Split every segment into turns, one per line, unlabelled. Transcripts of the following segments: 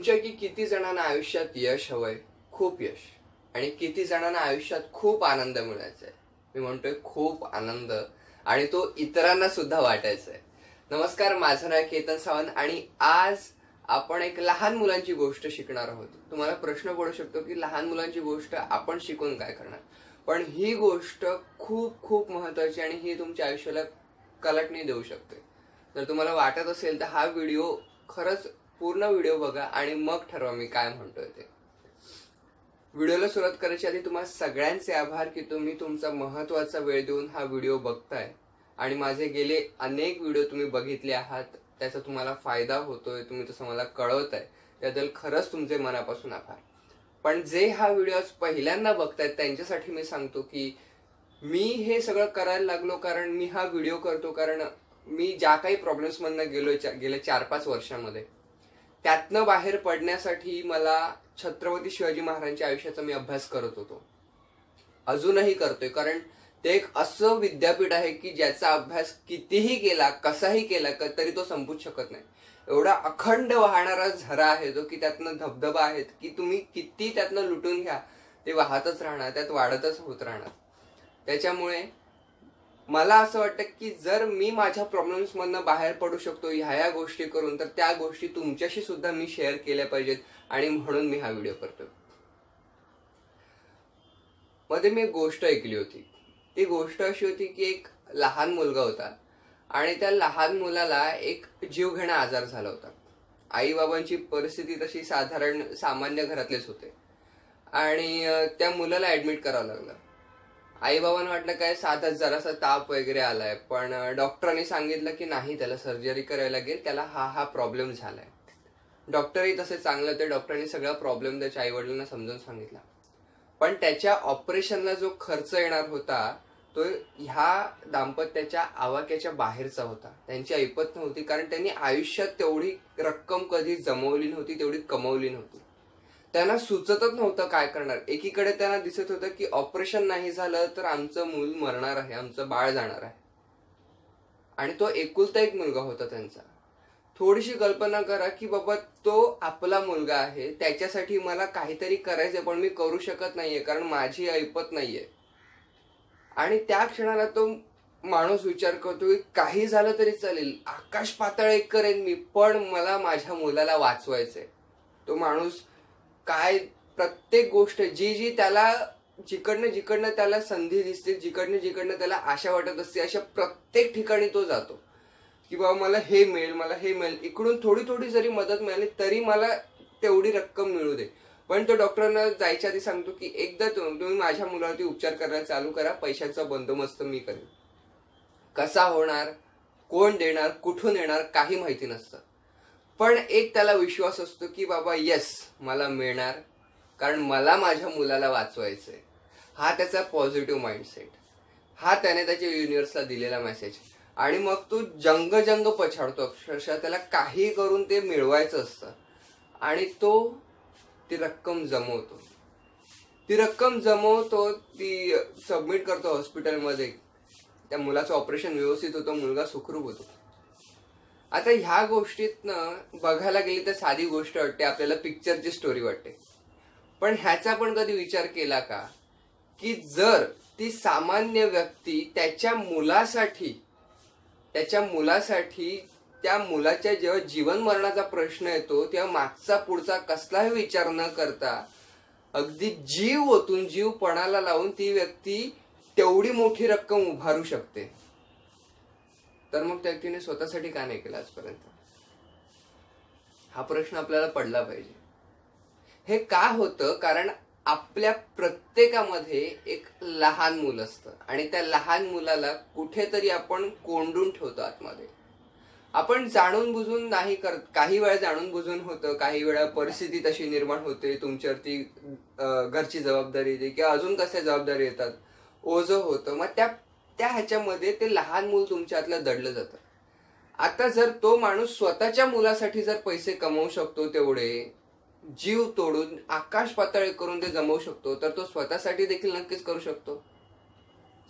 तुमच्या की किती जणांना आयुष्यात यश हवंय? खूप यश. आणि किती जणांना आयुष्यात खूप आनंद मिळायचा आहे? मी म्हणतोय खूप आनंद. आणि तो इतरांना सुद्धा वाटायचा आहे. नमस्कार माझं नाव केतन सावंत आणि आज आपण एक लहान मुलांची गोष्ट शिकणार आहोत. तुम्हाला प्रश्न पडू शकतो की लहान मुलांची गोष्ट आपण शिकून काय करणार? पण ही गोष्ट खूप खूप महत्वाची आणि ही तुमच्या आयुष्याला कलटणी देऊ शकते. जर तुम्हाला वाटत असेल तर हा व्हिडिओ खरंच पूर्ण व्हिडिओ बघा आणि मग ठरवा मी काय म्हणतोय ते. व्हिडिओला सुरुवात करायच्या आधी तुम्हाला सगळ्यांचे आभार की तुम्ही तुमचा महत्त्वाचा वेळ देऊन हा व्हिडिओ बघताय. आणि माझे गेले अनेक व्हिडिओ तुम्ही बघितले आहात त्याचा तुम्हाला फायदा होतोय तुम्ही तसं मला कळवत आहे त्याबद्दल खरंच तुमचे मनापासून आभार. पण जे हा व्हिडिओ पहिल्यांदा बघतायत त्यांच्यासाठी मी सांगतो की मी हे सगळं करायला लागलो कारण मी हा व्हिडिओ करतो कारण मी ज्या काही प्रॉब्लेम्समधनं गेलो चा- गेल्या चार पाच वर्षामध्ये त्यातनं बाहेर पडण्यासाठी मला छत्रपती शिवाजी महाराजांच्या आयुष्याचा मी अभ्यास करत होतो. अजूनही करतोय कारण ते एक असं विद्यापीठ आहे की ज्याचा अभ्यास कितीही केला कसाही केला क- तरी तो संपूच शकत नाही. एवढा अखंड वाहणारा झरा आहे तो की त्यातनं धबधबा आहेत की तुम्ही किती त्यातनं लुटून घ्या ते वाहतच राहणार त्यात वाढतच होत राहणार. त्याच्यामुळे मला असं वाटतं की जर मी माझ्या प्रॉब्लेम्समधनं बाहेर पडू शकतो ह्या ह्या गोष्टी करून तर त्या गोष्टी तुमच्याशी सुद्धा मी शेअर केल्या पाहिजेत आणि म्हणून मी हा व्हिडिओ करतो मध्ये मी एक गोष्ट ऐकली होती. ती गोष्ट अशी होती की एक लहान मुलगा होता आणि त्या लहान मुलाला एक जीवघेणा आजार झाला होता. आई बाबांची परिस्थिती तशी साधारण सामान्य घरातलेच होते. आणि त्या मुलाला ऍडमिट करावं लागलं. आई बाबांना वाटलं काय सात जरासा ताप वगैरे आलाय पण डॉक्टरांनी सांगितलं की नाही त्याला सर्जरी करायला लागेल त्याला हा हा प्रॉब्लेम झालाय. डॉक्टरही तसे चांगलं ते डॉक्टरांनी सगळा प्रॉब्लेम त्याच्या आई वडिलांना समजून सांगितला. पण त्याच्या ऑपरेशनला जो खर्च येणार होता तो ह्या दाम्पत्याच्या आवाक्याच्या बाहेरचा होता. त्यांची ऐपत नव्हती कारण त्यांनी आयुष्यात तेवढी रक्कम कधी जमवली नव्हती तेवढी कमवली नव्हती. त्यांना सुचतच नव्हतं काय करणार. एकीकडे त्यांना दिसत होतं की ऑपरेशन नाही झालं तर आमचं मूल मरणार आहे आमचं बाळ जाणार आहे. आणि तो एकुलता एक मुलगा होता त्यांचा. थोडीशी कल्पना करा की बाबा तो आपला मुलगा आहे त्याच्यासाठी मला काहीतरी करायचंय पण मी करू शकत नाहीये कारण माझी ऐपत नाहीये. आणि त्या क्षणाला तो माणूस विचार करतो की काही झालं तरी चालेल आकाश पातळ एक करेन मी पण मला माझ्या मुलाला वाचवायचंय. तो माणूस काय प्रत्येक गोष्ट जी जी त्याला जिकडनं जिकडनं त्याला संधी दिसते जिकडनं जिकडनं त्याला आशा वाटत असते अशा प्रत्येक ठिकाणी तो जातो. की बाबा मला हे मिळेल मला हे मिळेल. इकडून थोडी थोडी जरी मदत मिळाली तरी मला तेवढी रक्कम मिळू दे. पण तो डॉक्टरांना जायच्या आधी सांगतो की एकदा तुम्ही माझ्या मुलावरती उपचार करायला चालू करा पैशाचा बंदोबस्त मी करेन. कसा होणार कोण देणार कुठून येणार काही माहिती नसतं. पण एक त्याला विश्वास असतो की बाबा येस मला मिळणार. कारण मला माझ्या मुलाला वाचवायचंय. हा त्याचा पॉझिटिव्ह माइंडसेट हा त्याने त्याच्या युनिव्हर्सला दिलेला मेसेज आणि मग तो जंग जंग पछाडतो. अक्षरशः त्याला काही करून ते मिळवायचं असतं. आणि तो ती रक्कम जमवतो. ती रक्कम जमवतो ती सबमिट करतो हॉस्पिटलमध्ये त्या मुलाचं ऑपरेशन व्यवस्थित होतं मुलगा सुखरूप होतो. आता ह्या गोष्टीतनं बघायला गेली तर साधी गोष्ट वाटते आपल्याला पिक्चरची स्टोरी वाटते. पण ह्याचा पण कधी विचार केला का की जर ती सामान्य व्यक्ती त्याच्या मुलासाठी त्याच्या मुलासाठी त्या मुलाच्या जेव्हा जीवन मरणाचा प्रश्न येतो तेव्हा मागचा पुढचा कसलाही विचार न करता अगदी जीव ओतून जीव पणाला लावून ती व्यक्ती तेवढी मोठी रक्कम उभारू शकते. तर मग त्या व्यक्तीने स्वतःसाठी का नाही केलं आजपर्यंत? हा प्रश्न आपल्याला पडला पाहिजे. हे का होतं? कारण आपल्या प्रत्येकामध्ये एक लहान मूल असतं. आणि त्या लहान मुलाला कुठेतरी आपण कोंडून ठेवतो आतमध्ये. आपण जाणून बुजून नाही करत. काही वेळा जाणून बुजून होतं. काही वेळा परिस्थिती तशी निर्माण होते. तुमच्यावरती घरची जबाबदारी येते. किंवा अजून कसल्या जबाबदारी येतात? ओझं होतं. मग त्या त्या ह्याच्यामध्ये ते लहान मूल तुमच्यातलं दडलं जातं. आता जर तो माणूस स्वतःच्या मुलासाठी जर पैसे कमवू शकतो तेवढे जीव तोडून आकाश पातळी करून ते जमवू शकतो तर तो स्वतःसाठी देखील नक्कीच करू शकतो.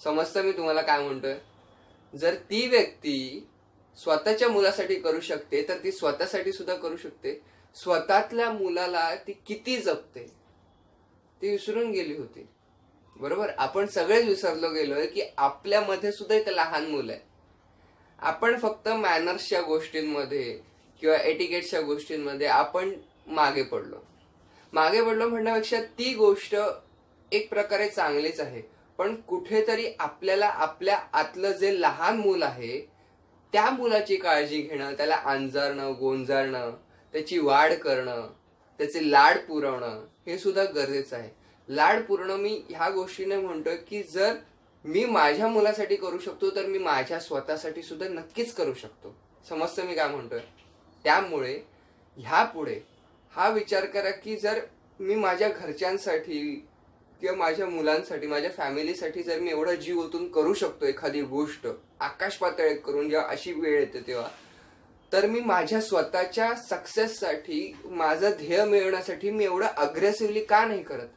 समजतं मी तुम्हाला काय म्हणतोय? जर ती व्यक्ती स्वतःच्या मुलासाठी करू शकते तर ती स्वतःसाठी सुद्धा करू शकते. स्वतःतल्या मुलाला ती किती जपते ती विसरून गेली होती. बरोबर? आपण सगळेच विसरलो गेलोय की आपल्यामध्ये सुद्धा एक लहान मुलं आहे. आपण फक्त मॅनर्सच्या गोष्टींमध्ये किंवा एटिकेटच्या गोष्टींमध्ये आपण मागे पडलो. मागे पडलो म्हणण्यापेक्षा ती गोष्ट एक प्रकारे चांगलीच आहे. पण कुठेतरी आपल्याला आपल्या आतलं जे लहान मूल आहे त्या मुलाची काळजी घेणं त्याला अंजारणं गोंजारणं त्याची वाढ करणं त्याचे लाड पुरवणं हे सुद्धा गरजेचं आहे. लाड पूर्ण मी ह्या गोष्टीने म्हणतोय की जर मी माझ्या मुलासाठी करू शकतो तर मी माझ्या स्वतःसाठी सुद्धा नक्कीच करू शकतो. समजतं मी काय म्हणतोय? त्यामुळे ह्या पुढे हा विचार करा की जर मी माझ्या घरच्यांसाठी किंवा माझ्या मुलांसाठी माझ्या फॅमिलीसाठी जर मी एवढा जीव ओतून करू शकतो एखादी गोष्ट आकाश पातळीत करून जेव्हा अशी वेळ येते तेव्हा तर मी माझ्या स्वतःच्या सक्सेससाठी माझं ध्येय मिळवण्यासाठी मी एवढं अग्रेसिव्हली का नाही करत?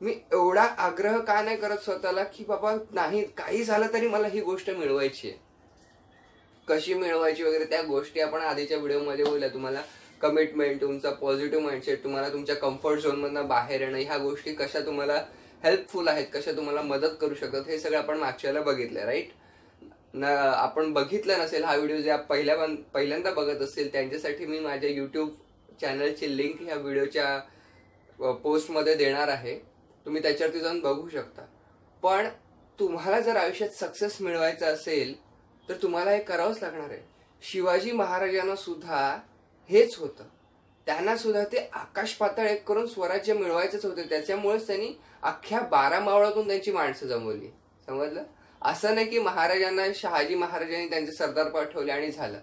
मी एवढा आग्रह का नाही करत स्वतःला की बाबा नाही काही झालं तरी मला ही गोष्ट मिळवायची आहे. कशी मिळवायची वगैरे त्या गोष्टी आपण आधीच्या व्हिडिओमध्ये बोलल्या. तुम्हाला कमिटमेंट तुमचा पॉझिटिव्ह माइंडसेट तुम्हाला तुमच्या कम्फर्ट झोनमधनं बाहेर येणं ह्या गोष्टी कशा तुम्हाला हेल्पफुल आहेत कशा तुम्हाला मदत करू शकतात हे सगळं आपण मागच्याला बघितलं राईट न आपण बघितलं नसेल हा व्हिडिओ जे पहिल्या पहिल्यांदा बघत असेल त्यांच्यासाठी मी माझ्या यूट्यूब चॅनलची लिंक ह्या व्हिडिओच्या पोस्टमध्ये देणार आहे. तुम्ही त्याच्यावरती जाऊन बघू शकता. पण तुम्हाला जर आयुष्यात सक्सेस मिळवायचं असेल तर तुम्हाला हे करावंच लागणार आहे. शिवाजी महाराजांना सुद्धा हेच होतं. त्यांना सुद्धा ते आकाश पातळ एक करून स्वराज्य मिळवायचंच होतं. त्याच्यामुळेच त्यांनी अख्ख्या बारा मावळातून त्यांची माणसं जमवली. समजलं? असं नाही की महाराजांना शहाजी महाराजांनी त्यांचे सरदार पाठवले आणि झालं.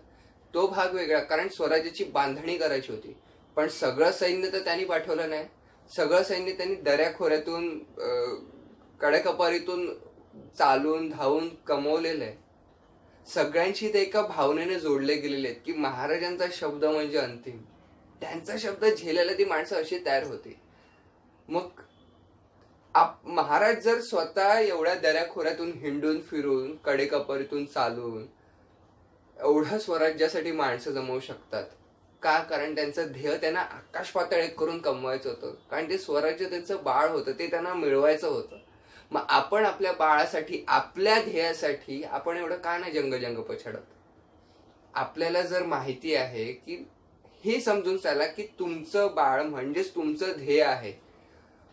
तो भाग वेगळा कारण स्वराज्याची बांधणी करायची होती. पण सगळं सैन्य तर त्यांनी पाठवलं नाही. सगळं सैन्य त्यांनी दऱ्याखोऱ्यातून कडेकपारीतून चालून धावून कमवलेलं आहे. सगळ्यांशी ते एका भावनेने जोडले गेलेले आहेत की महाराजांचा शब्द म्हणजे अंतिम. त्यांचा शब्द झेलायला ती माणसं अशी तयार होती. मग आप महाराज जर स्वतः एवढ्या दऱ्याखोऱ्यातून हिंडून फिरून कडेकपारीतून चालून एवढं स्वराज्यासाठी माणसं जमवू शकतात का? कारण त्यांचं ध्येय त्यांना आकाश पातळ करून कमवायचं होतं. कारण ते स्वराज्य त्यांचं बाळ होतं ते त्यांना मिळवायचं होतं. मग आपण आपल्या बाळासाठी आपल्या ध्येयासाठी आपण एवढं का नाही जंग पछाडत? आपल्याला जर माहिती आहे की हे समजून चाला की तुमचं बाळ म्हणजेच तुमचं ध्येय आहे.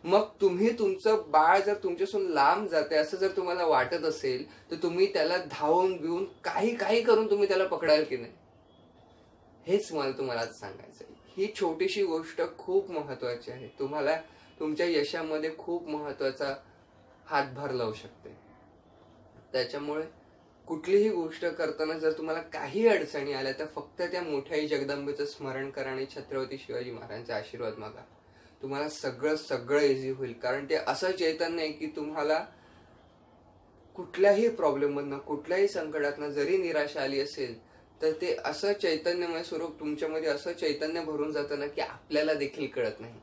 मग तुम्ही तुमचं बाळ जर तुमच्यासून लांब जाते असं जर तुम्हाला वाटत असेल तर तुम्ही त्याला धावून बिवून काही काही करून तुम्ही त्याला पकडाल की नाही? हेच मला तुम्हाला सांगायचं आहे ही छोटीशी गोष्ट खूप महत्वाची आहे. तुम्हाला तुमच्या यशामध्ये खूप महत्त्वाचा हातभार लावू शकते. त्याच्यामुळे कुठलीही गोष्ट करताना जर तुम्हाला काही अडचणी आल्या तर फक्त त्या मोठ्याही जगदंबेचं स्मरण करा आणि छत्रपती शिवाजी महाराजांचा आशीर्वाद मागा. तुम्हाला सगळं सगळं इझी होईल. कारण ते असं चैतन्य आहे की तुम्हाला कुठल्याही प्रॉब्लेम मधनं कुठल्याही संकटातनं जरी निराशा आली असेल तर ते असं चैतन्यमय स्वरूप तुमच्यामध्ये असं चैतन्य भरून जातं ना की आपल्याला देखील कळत नाही.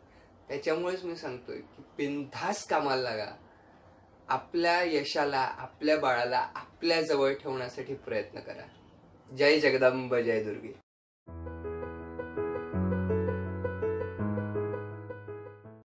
त्याच्यामुळेच मी सांगतोय की बिनधास कामाला लागा. आपल्या यशाला आपल्या बाळाला आपल्या जवळ ठेवण्यासाठी प्रयत्न करा. जय जगदंब जय दुर्गे.